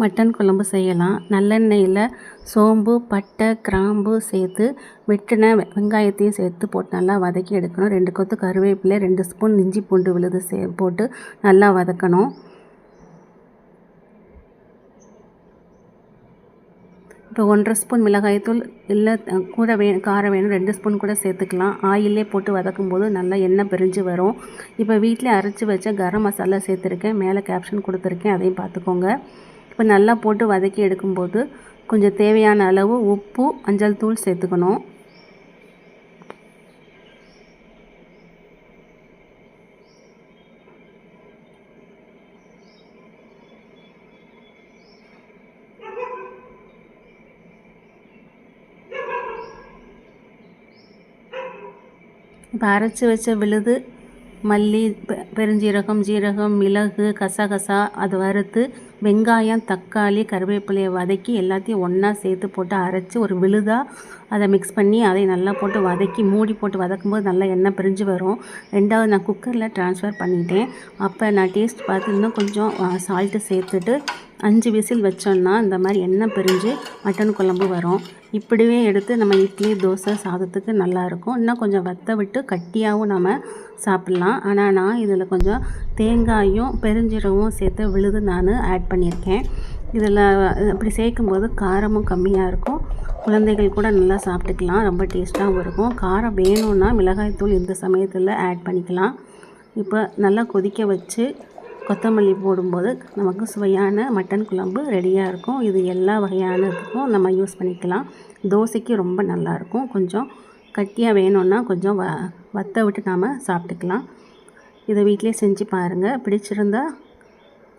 Mutton குழம்பு செய்யலாம். நல்லெண்ணெயில் சோம்பு பட்டை கிராம்பு சேர்த்து வெட்டின வெங்காயத்தையும் சேர்த்து போட்டு நல்லா வதக்கி எடுக்கணும். ரெண்டு கொத்து கருவேப்பிலை ரெண்டு ஸ்பூன் இஞ்சி பூண்டு விழுது சே போட்டு நல்லா வதக்கணும். இப்போ ஒன்றரை ஸ்பூன் மிளகாய்த்தூள் இல்லை கூட வே காரம் வேணும் ரெண்டு ஸ்பூன் கூட சேர்த்துக்கலாம். ஆயிலே போட்டு வதக்கும் போது நல்லா எண்ணெய் பிரிஞ்சு வரும். இப்போ வீட்டிலே அரைச்சி வச்ச கரம் மசாலா சேர்த்துருக்கேன். மேலே கேப்ஷன் கொடுத்துருக்கேன். அதையும் பார்த்துக்கோங்க. இப்போ நல்லா போட்டு வதக்கி எடுக்கும்போது கொஞ்சம் தேவையான அளவு உப்பு மஞ்சள் தூள் சேர்த்துக்கணும். இப்போ அரைச்சி வச்ச விழுது மல்லி பெருஞ்சீரகம் ஜீரகம் மிளகு கசகசா அதை வறுத்து வெங்காயம் தக்காளி கருவேப்பிலையை வதக்கி எல்லாத்தையும் ஒன்றா சேர்த்து போட்டு அரைச்சி ஒரு விழுதாக அதை மிக்ஸ் பண்ணி அதை நல்லா போட்டு வதக்கி மூடி போட்டு வதக்கும்போது நல்லா எண்ணெய் பிரிஞ்சு வரும். ரெண்டாவது நான் குக்கரில் ட்ரான்ஸ்ஃபர் பண்ணிட்டேன். அப்போ நான் டேஸ்ட் பார்த்து இன்னும் கொஞ்சம் சால்ட்டு சேர்த்துட்டு அஞ்சு விசில் வச்சோன்னா இந்த மாதிரி எண்ணெய் பிரிஞ்சு மட்டன் குழம்பு வரும். இப்படியே எடுத்து நம்ம இட்லி தோசை சாதத்துக்கு நல்லாயிருக்கும் இன்னும் கொஞ்சம் வத்த விட்டு கட்டியாகவும் நம்ம சாப்பிட்லாம். ஆனால் நான் இதில் கொஞ்சம் தேங்காயும் பெருஞ்சீரகமும் சேர்த்து விழுது நான் ஆட் பண்ணியிருக்கேன். இதில் அப்படி சேர்க்கும்போது காரமும் கம்மியாக இருக்கும். குழந்தைகள் கூட நல்லா சாப்பிட்டுக்கலாம். ரொம்ப டேஸ்ட்டாகவும் இருக்கும். காரம் வேணும்னா மிளகாய்த்தூள் இந்த சமயத்தில் ஆட் பண்ணிக்கலாம். இப்போ நல்லா கொதிக்க வச்சு கொத்தமல்லி போடும்போது நமக்கு சுவையான மட்டன் குழம்பு ரெடியாக இருக்கும். இது எல்லா வகையானதுக்கும் நம்ம யூஸ் பண்ணிக்கலாம். தோசைக்கு ரொம்ப நல்லாயிருக்கும் கொஞ்சம் கட்டியாக வேணும்னா கொஞ்சம் வ வத்த விட்டு நாம் சாப்பிட்டுக்கலாம். இதை வீட்டிலே செஞ்சு பாருங்கள் பிடிச்சிருந்தா